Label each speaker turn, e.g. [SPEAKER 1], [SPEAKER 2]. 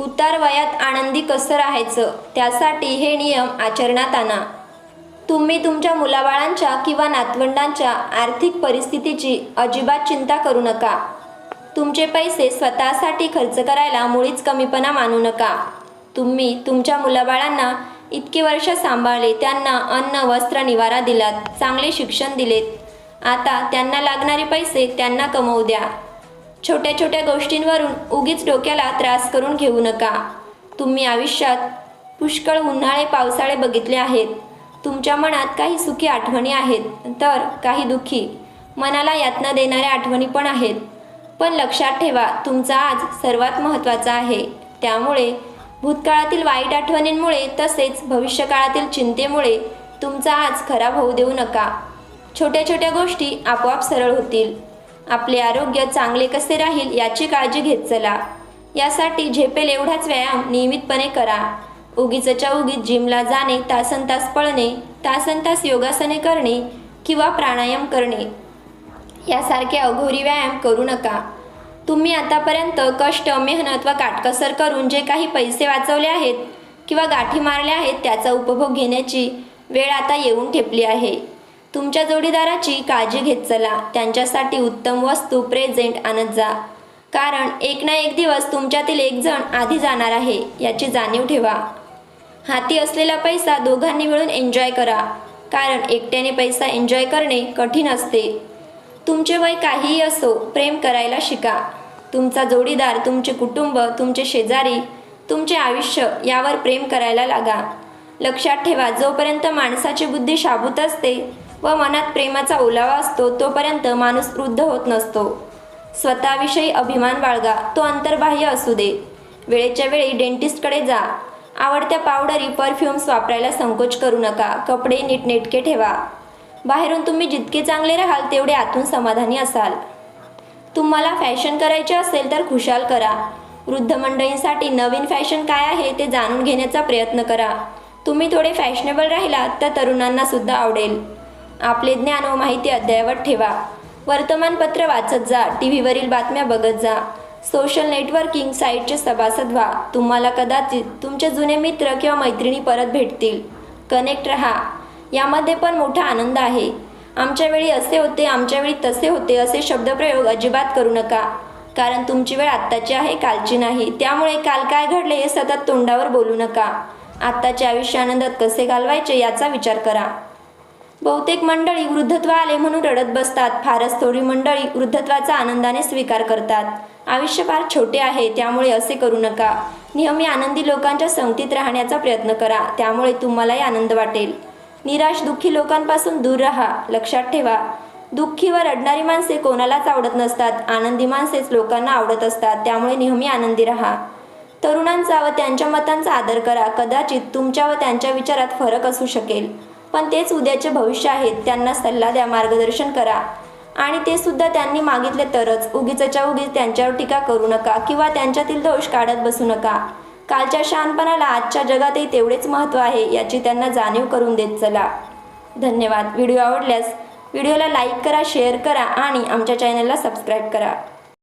[SPEAKER 1] उतार वयात आनंदी कसं राहायचं त्यासाठी हे नियम आचरणात आणा. तुम्ही तुमच्या मुलाबाळांच्या किंवा नातवंडांच्या आर्थिक परिस्थितीची अजिबात चिंता करू नका. तुमचे पैसे स्वतःसाठी खर्च करायला मुळीच कमीपणा मानू नका. तुम्ही तुमच्या मुलाबाळांना इतके वर्ष सांभाळले त्यांना अन्न वस्त्र निवारा दिलात चांगले शिक्षण दिलेत. आता त्यांना लागणारे पैसे त्यांना कमवू द्या. छोट्या छोट्या गोष्टींवरून उगीच डोक्याला त्रास करून घेऊ नका. तुम्ही आयुष्यात पुष्कळ उन्हाळे पावसाळे बघितले आहेत. तुमच्या मनात काही सुखी आठवणी आहेत तर काही दुःखी. मनाला यातना देणाऱ्या आठवणी पण आहेत. पण लक्षात ठेवा तुमचा आज सर्वात महत्त्वाचा आहे. त्यामुळे भूतकाळातील वाईट आठवणींमुळे तसेच भविष्यकाळातील चिंतेमुळे तुमचा आज खराब होऊ देऊ नका. छोट्या छोट्या गोष्टी आपोआप सरळ होतील. आपले आरोग्य चांगले कसे राहील याची काळजी घेत चला. यासाठी झेपेल एवढाच व्यायाम नियमितपणे करा. उगीचच्या उगीच जिमला जाणे तासन तास पळणे तासन तास योगासने करणे किंवा प्राणायाम करणे यासारखे अघोरी व्यायाम करू नका. तुम्ही आतापर्यंत कष्ट मेहनत व काटकसर करून जे काही पैसे वाचवले आहेत किंवा गाठी मारल्या आहेत त्याचा उपभोग घेण्याची वेळ आता येऊन ठेपली आहे. तुमच्या जोडीदाराची काळजी घेत चला. त्यांच्यासाठी उत्तम वस्तू प्रेझेंट आणत जा. कारण एक ना एक दिवस तुमच्यातील एक जण आधी जाणार आहे याची जाणीव ठेवा. हाती असलेला पैसा दोघांनी मिळून एन्जॉय करा. कारण एकट्याने पैसा एन्जॉय करणे कठीण असते. तुमचे वय काहीही असो प्रेम करायला शिका. तुमचा जोडीदार तुमचे कुटुंब तुमचे शेजारी तुमचे आयुष्य यावर प्रेम करायला लागा. लक्षात ठेवा जोपर्यंत माणसाची बुद्धी शाबूत असते व मनात प्रेमाचा ओलावा असतो तोपर्यंत माणूस वृद्ध होत नसतो. स्वतःविषयी अभिमान बाळगा तो अंतर्बाह्य असू दे. वेळेच्या वेळी डेंटिस्टकडे जा. आवडत्या पावडरी परफ्युम्स वापरायला संकोच करू नका. कपडे नीटनेटके ठेवा. बाहेरून तुम्ही जितके चांगले राहाल तेवढे आतून समाधानी असाल. तुम्हाला फॅशन करायचे असेल तर खुशाल करा. वृद्ध मंडळींसाठी नवीन फॅशन काय आहे ते जाणून घेण्याचा प्रयत्न करा. तुम्ही थोडे फॅशनेबल राहिलात तर तरुणांना सुद्धा आवडेल. आपले ज्ञान व माहिती अद्ययावत ठेवा. वर्तमानपत्र वाचत जा टी व्हीवरील बातम्या बघत जा. सोशल नेटवर्किंग साईटचे सभासद व्हा. तुम्हाला कदाचित तुमचे जुने मित्र किंवा मैत्रिणी परत भेटतील. कनेक्ट रहा. यामध्ये पण मोठा आनंद आहे. आमच्या वेळी असे होते आमच्या वेळी तसे होते असे शब्दप्रयोग अजिबात करू नका. कारण तुमची वेळ आत्ताची आहे कालची नाही. त्यामुळे काल काय घडले हे सतत तोंडावर बोलू नका. आत्ताचे आयुष्य आनंदात कसे घालवायचे याचा विचार करा. बहुतेक मंडळी वृद्धत्व आले म्हणून रडत बसतात. फारच थोडी मंडळी वृद्धत्वाचा आनंदाने स्वीकार करतात. आयुष्य फार छोटे आहे त्यामुळे असे करू नका. नेहमी आनंदी लोकांच्या संगतीत राहण्याचा प्रयत्न करा त्यामुळे तुम्हालाही आनंद वाटेल. निराश दुःखी लोकांपासून दूर राहा लक्षात ठेवा. दुःखी व रडणारी माणसे कोणालाच आवडत नसतात. आनंदी माणसेच लोकांना आवडत असतात त्यामुळे नेहमी आनंदी राहा. तरुणांचा व त्यांच्या मतांचा आदर करा. कदाचित तुमच्या व त्यांच्या विचारात फरक असू शकेल. पण तेच उद्याचे भविष्य आहेत त्यांना सल्ला द्या मार्गदर्शन करा. आणि ते सुद्धा त्यांनी मागितले तरच उगीचच्या उगीच त्यांच्यावर टीका करू नका किंवा त्यांच्यातील दोष काढत बसू नका. कालच्या शहाणपणाला आजच्या जगातही तेवढेच महत्त्व आहे याची त्यांना जाणीव करून देत चला. धन्यवाद. व्हिडिओ आवडल्यास व्हिडिओला लाईक करा शेअर करा आणि आमच्या चॅनलला सबस्क्राईब करा.